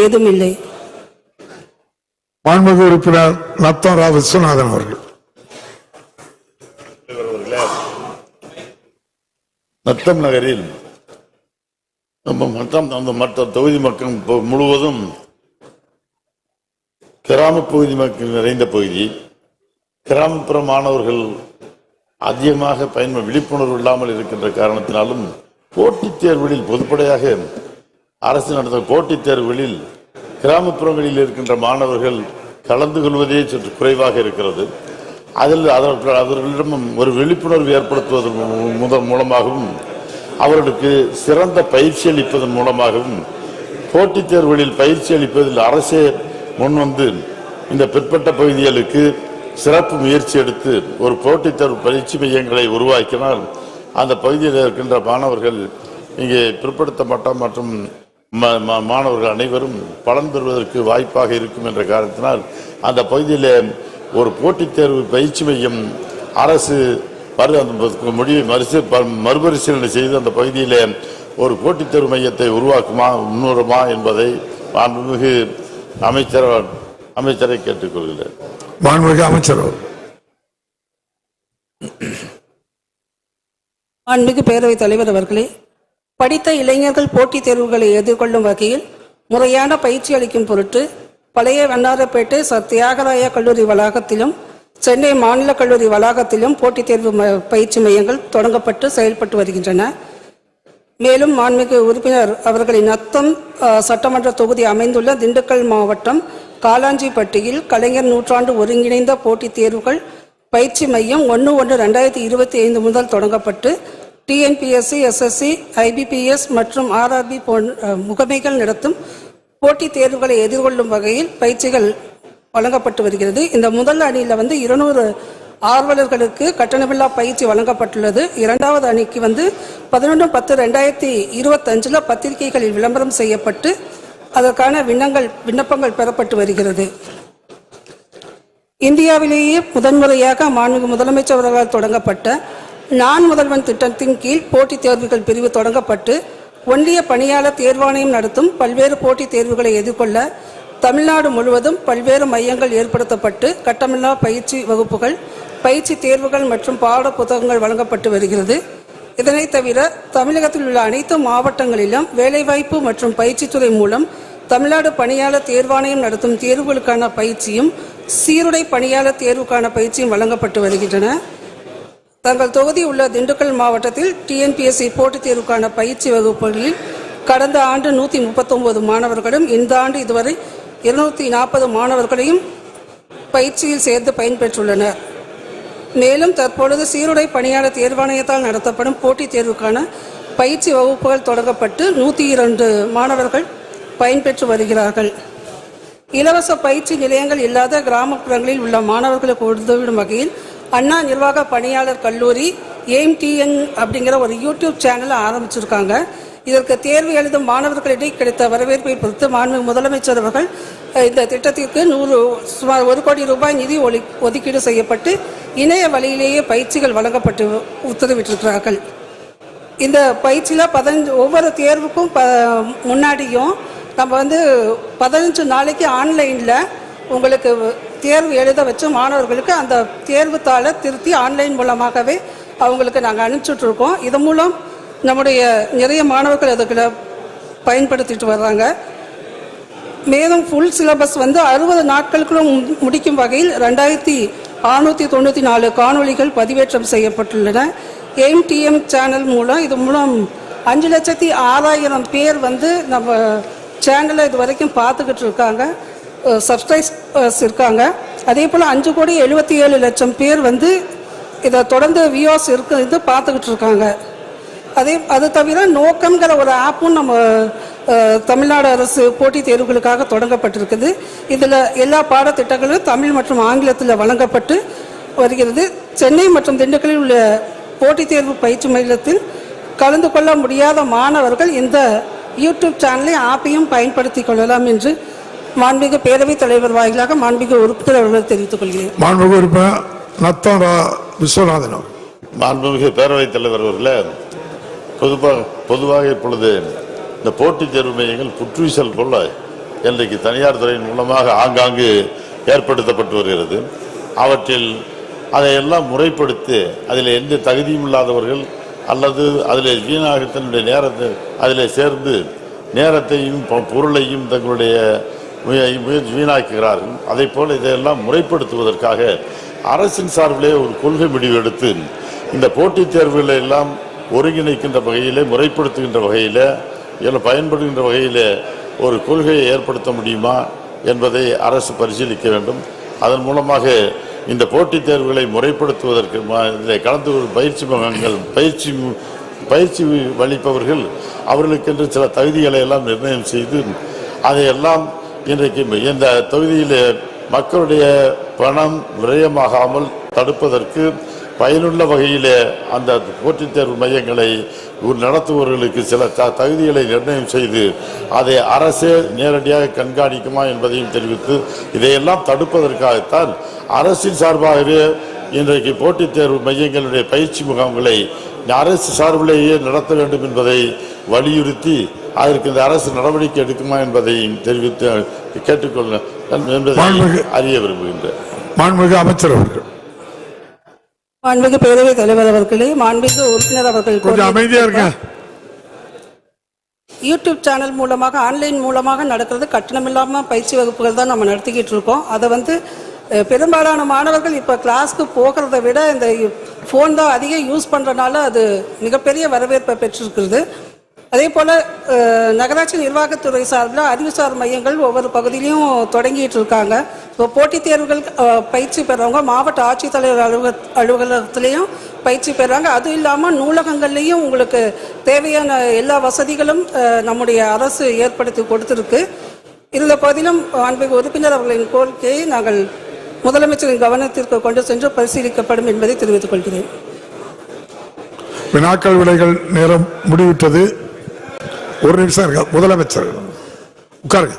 ஏதும் இல்லை மாண்புமிகு உறுப்பினர் நத்தம் ரா விஸ்வநாதன் அவர்கள். நத்தம் நகரில் நம்ம மற்ற அந்த மற்ற தொகுதி மக்கள் முழுவதும் கிராம பகுதி மக்கள் நிறைந்த பகுதி கிராமப்புற மாணவர்கள் அதிகமாக பயன் விழிப்புணர்வு இல்லாமல் இருக்கின்ற காரணத்தினாலும் போட்டித் தேர்வுகளில் பொதுப்படையாக அரசு நடந்த போட்டித் தேர்வுகளில் கிராமப்புறங்களில் இருக்கின்ற மாணவர்கள் கலந்து கொள்வதே சற்று குறைவாக இருக்கிறது. அதில் அதற்கு அவர்களிடம் ஒரு விழிப்புணர்வு ஏற்படுத்துவதன் முதன் முதல் மூலமாகவும் அவர்களுக்கு சிறந்த பயிற்சி அளிப்பதன் மூலமாகவும் போட்டித் தேர்வுகளில் பயிற்சி அளிப்பதில் அரசே முன்வந்து இந்த பிற்பட்ட பகுதிகளுக்கு சிறப்பு முயற்சி எடுத்து ஒரு போட்டித் தேர்வு பயிற்சி மையங்களை உருவாக்கினால் அந்த பகுதியில் இருக்கின்ற மாணவர்கள் இங்கே பிற்படுத்தப்பட்ட மற்றும் மாணவர்கள் அனைவரும் பலன் பெறுவதற்கு வாய்ப்பாக இருக்கும் என்ற காரணத்தினால் அந்த பகுதியில் ஒரு போட்டித் தேர்வு பயிற்சி மையம் அரசு மறு அந்த முடிவை மறுசீ மறுபரிசீலனை செய்து அந்த பகுதியிலே ஒரு போட்டித் தேர்வு மையத்தை உருவாக்குமா முன்னுறுமா என்பதை மாண்புமிகு அமைச்சர் அமைச்சரை கேட்டுக்கொள்கிறேன். மாண்புமிகு அமைச்சர் மாண்புமிகு பேரவைத் தலைவர் அவர்களே படித்த இளைஞர்கள் போட்டித் தேர்வுகளை எதிர்கொள்ளும் வகையில் முறையான பயிற்சி அளிக்கும் பொருட்டு பழைய வண்ணாரப்பேட்டை சர் தியாகராய கல்லூரி வளாகத்திலும் சென்னை மாநில கல்லூரி வளாகத்திலும் போட்டித் தேர்வு ம- பயிற்சி மையங்கள் தொடங்கப்பட்டு செயல்பட்டு வருகின்றன. மேலும் மாண்புமிகு உறுப்பினர் அவர்களின் அத்தம் சட்டமன்ற தொகுதி அமைந்துள்ள திண்டுக்கல் மாவட்டம் காலாஞ்சிப்பட்டியில் கலைஞர் நூற்றாண்டு ஒருங்கிணைந்த போட்டித் தேர்வுகள் பயிற்சி மையம் ஒன்று ஒன்று ரெண்டாயிரத்தி இருபத்தி ஐந்து முதல் தொடங்கப்பட்டு டிஎன்பிஎஸ்சி எஸ்எஸ்சி ஐபிபிஎஸ் மற்றும் ஆர்ஆர்பி போன்ற முகமைகள் நடத்தும் போட்டித் தேர்வுகளை எதிர்கொள்ளும் வகையில் பயிற்சிகள் வழங்கப்பட்டு வருகிறது. இந்த முதல் அணியில் வந்து இருநூறு ஆர்வலர்களுக்கு கட்டணமில்லா பயிற்சி வழங்கப்பட்டுள்ளது. இரண்டாவது அணிக்கு வந்து பதினொன்று பத்து ரெண்டாயிரத்தி இருபத்தஞ்சில் பத்திரிகைகளில் விளம்பரம் செய்யப்பட்டு அதற்கான விண்ணங்கள் விண்ணப்பங்கள் பெறப்பட்டு வருகிறது. இந்தியாவிலேயே முதன்முறையாக மாண்புமிகு முதலமைச்சர் அவர்களால் தொடங்கப்பட்ட நான் முதல்வன் திட்டத்தின் கீழ் போட்டித் தேர்வுகள் பிரிவு தொடங்கப்பட்டு ஒன்றிய பணியாளர் தேர்வாணையம் நடத்தும் பல்வேறு போட்டித் தேர்வுகளை எதிர்கொள்ள தமிழ்நாடு முழுவதும் பல்வேறு மையங்கள் ஏற்படுத்தப்பட்டு கட்டமில்லா பயிற்சி வகுப்புகள் பயிற்சி தேர்வுகள் மற்றும் பாட புத்தகங்கள் வழங்கப்பட்டு வருகிறது. இதனைத் தவிர தமிழகத்தில் உள்ள அனைத்து மாவட்டங்களிலும் வேலைவாய்ப்பு மற்றும் பயிற்சித்துறை மூலம் தமிழ்நாடு பணியாளர் தேர்வாணையம் நடத்தும் தேர்வுகளுக்கான பயிற்சியும் சீருடை பணியாளர் தேர்வுக்கான பயிற்சியும் வழங்கப்பட்டு வருகின்றன. தங்கள் தொகுதி உள்ள திண்டுக்கல் மாவட்டத்தில் டிஎன்பிஎஸ்சி போட்டித் தேர்வுக்கான பயிற்சி வகுப்புகளில் கடந்த ஆண்டு நூற்றி முப்பத்தொன்பது மாணவர்களும் இந்த ஆண்டு இதுவரை இருநூத்தி நாற்பது மாணவர்களையும் பயிற்சியில் சேர்ந்து பயன்பெற்றுள்ளனர். மேலும் தற்பொழுது சீருடை பணியாளர் தேர்வாணையத்தால் நடத்தப்படும் போட்டித் தேர்வுக்கான பயிற்சி வகுப்புகள் தொடங்கப்பட்டு நூற்றி இரண்டு மாணவர்கள் பயன்பெற்று வருகிறார்கள். இலவச பயிற்சி நிலையங்கள் இல்லாத கிராமப்புறங்களில் உள்ள மாணவர்களுக்கு உதவிடும் வகையில் அண்ணா நிர்வாக பணியாளர் கல்லூரி எய்ம் அப்படிங்கிற ஒரு யூடியூப் சேனலை ஆரம்பிச்சிருக்காங்க. இதற்கு தேர்வு எழுதும் மாணவர்களிடையே கிடைத்த வரவேற்பை பொறுத்து மாண்பு முதலமைச்சர் அவர்கள் இந்த திட்டத்திற்கு நூறு சுமார் ஒரு கோடி ரூபாய் நிதி ஒலி ஒதுக்கீடு செய்யப்பட்டு இணைய வழியிலேயே பயிற்சிகள் வழங்கப்பட்டு உத்தரவிட்டிருக்கிறார்கள். இந்த பயிற்சியில் பதினஞ்சு ஒவ்வொரு தேர்வுக்கும் ப முன்னாடியும் நம்ம வந்து பதினஞ்சு நாளைக்கு ஆன்லைனில் உங்களுக்கு தேர்வு எழுத வச்சு மாணவர்களுக்கு அந்த தேர்வு தாளை திருத்தி ஆன்லைன் மூலமாகவே அவங்களுக்கு நாங்கள் அனுப்பிச்சுட்ருக்கோம் இதன் மூலம் நம்முடைய நிறைய மாணவர்கள் அதுக்குள்ள பயன்படுத்திட்டு வர்றாங்க. மேலும் ஃபுல் சிலபஸ் வந்து அறுபது நாட்களுக்குள்ள மு- முடிக்கும் வகையில் ரெண்டாயிரத்தி அறுநூற்றி தொண்ணூற்றி நாலு காணொளிகள் பதிவேற்றம் செய்யப்பட்டுள்ளன. எம்டிஎம் சேனல் மூலம் இது மூலம் அஞ்சு லட்சத்தி ஆறாயிரம் பேர் வந்து நம்ம சேனலை இது வரைக்கும் பார்த்துக்கிட்டு இருக்காங்க. சப்ஸ்கிரைபர்ஸ் இருக்காங்க. அதே போல் அஞ்சு கோடி எழுபத்தி ஏழு லட்சம் பேர் வந்து இதை தொடர்ந்து வியூஸ் இருக்கு இது பார்த்துக்கிட்டு இருக்காங்க. அதே அது தவிர நோக்கம்ங்கிற ஒரு ஆப்பும் நம்ம தமிழ்நாடு அரசு போட்டித் தேர்வுகளுக்காக தொடங்கப்பட்டிருக்குது. இதில் எல்லா பாடத்திட்டங்களும் தமிழ் மற்றும் ஆங்கிலத்தில் வழங்கப்பட்டு வருகிறது. சென்னை மற்றும் திண்டுக்கல்லில் உள்ள போட்டித் தேர்வு பயிற்சி மையத்தில் கலந்து கொள்ள முடியாத மாணவர்கள் இந்த யூடியூப் சேனலை ஆப்பையும் பயன்படுத்தி கொள்ளலாம் என்று மாண்புமிகு பேரவைத் தலைவர் வாயிலாக மாண்புமிகு உறுப்பினர் அவர்கள் தெரிவித்துக் கொள்கிறேன். மாண்புமிகு உறுப்பினர் நத்தம் ரா விஸ்வநாதன் மாண்புமிகு பேரவைத் தலைவர் அவர்களே பொதுவாக பொதுவாக இப்பொழுது இந்த போட்டித் தேர்வு மையங்கள் புற்றுவிசல் போல இன்றைக்கு தனியார் துறையின் மூலமாக ஆங்காங்கு ஏற்படுத்தப்பட்டு வருகிறது. அவற்றில் அதையெல்லாம் முறைப்படுத்தி அதில் எந்த தகுதியும் இல்லாதவர்கள் அல்லது அதில் வீணாக தன்னுடைய நேரத்தை அதில் சேர்ந்து நேரத்தையும் பொ- பொருளையும் தங்களுடைய வீணாக்குகிறார்கள். அதே போல் இதையெல்லாம் முறைப்படுத்துவதற்காக அரசின் சார்பிலே ஒரு கொள்கை முடிவு எடுத்து இந்த போட்டித் தேர்வுகளை எல்லாம் ஒருங்கிணைக்கின்ற வகையிலே முறைப்படுத்துகின்ற வகையில் இதில் பயன்படுகின்ற வகையில் ஒரு கொள்கையை ஏற்படுத்த முடியுமா என்பதை அரசு பரிசீலிக்க வேண்டும். அதன் மூலமாக இந்த போட்டித் தேர்வுகளை முறைப்படுத்துவதற்கு ம- இதில் கலந்து கொள்ளும் பயிற்சி முகாம்கள் பயிற்சி பயிற்சி அளிப்பவர்கள் அவர்களுக்கென்று சில தகுதிகளை எல்லாம் நிர்ணயம் செய்து அதையெல்லாம் இன்றைக்கு இந்த தொகுதியில் மக்களுடைய பணம் விரயமாகாமல் தடுப்பதற்கு பயனுள்ள வகையிலே அந்த போட்டித் தேர்வு மையங்களை நடத்துபவர்களுக்கு சில த- தகுதிகளை நிர்ணயம் செய்து அதை அரசே நேரடியாக கண்காணிக்குமா என்பதையும் தெரிவித்து இதையெல்லாம் தடுப்பதற்காகத்தான் அரசின் சார்பாகவே இன்றைக்கு போட்டித் தேர்வு மையங்களுடைய பயிற்சி முகாம்களை அரசு சார்பிலேயே நடத்த வேண்டும் என்பதை வலியுறுத்தி அதற்கு இந்த அரசு நடவடிக்கை எடுக்குமா என்பதை தெரிவித்து கேட்டுக்கொள்ள என்பதை மாண்புமிகு- அறிய விரும்புகின்றேன். மாண்புமிகு அமைச்சர் அவர்கள். மாண்புமிகு பேரவைத் தலைவர் அவர்களே மாண்புமிகு உறுப்பினர் அவர்கள் கொஞ்சம் அமைதியா இருங்க. யூடியூப் சேனல் மூலமாக ஆன்லைன் மூலமாக நடக்கிறது கட்டணமில்லாமல் பயிற்சி வகுப்புகள் தான் நம்ம நடத்திக்கிட்டு இருக்கோம். அதை வந்து பெரும்பாலான மாணவர்கள் இப்போ கிளாஸ்க்கு போகிறத விட இந்த ஃபோன் தான் அதிகம் யூஸ் பண்ணுறனால அது மிகப்பெரிய வரவேற்பை பெற்றிருக்கிறது. அதே போல் நகராட்சி நிர்வாகத்துறை சார்பில் அறிவுசார் மையங்கள் ஒவ்வொரு பகுதியிலையும் தொடங்கிட்டு இருக்காங்க இப்போ போட்டித் தேர்வுகள் பயிற்சி பெறவங்க மாவட்ட ஆட்சித்தலைவர் அலுவலக அலுவலகத்திலையும் பயிற்சி பெறாங்க. அதுவும் இல்லாமல் நூலகங்கள்லேயும் உங்களுக்கு தேவையான எல்லா வசதிகளும் நம்முடைய அரசு ஏற்படுத்தி கொடுத்துருக்கு. இருந்த போதிலும் அன்பிற்கு உறுப்பினர் அவர்களின் கோரிக்கையை நாங்கள் முதலமைச்சரின் கவனத்திற்கு கொண்டு சென்று பரிசீலிக்கப்படும் என்பதை தெரிவித்துக் கொள்கிறேன். வினாக்கள் விடைகள் நேரம் முடிவிட்டது. ஒரு நிமிஷம் இருக்க முதலமைச்சர். உட்காருங்க.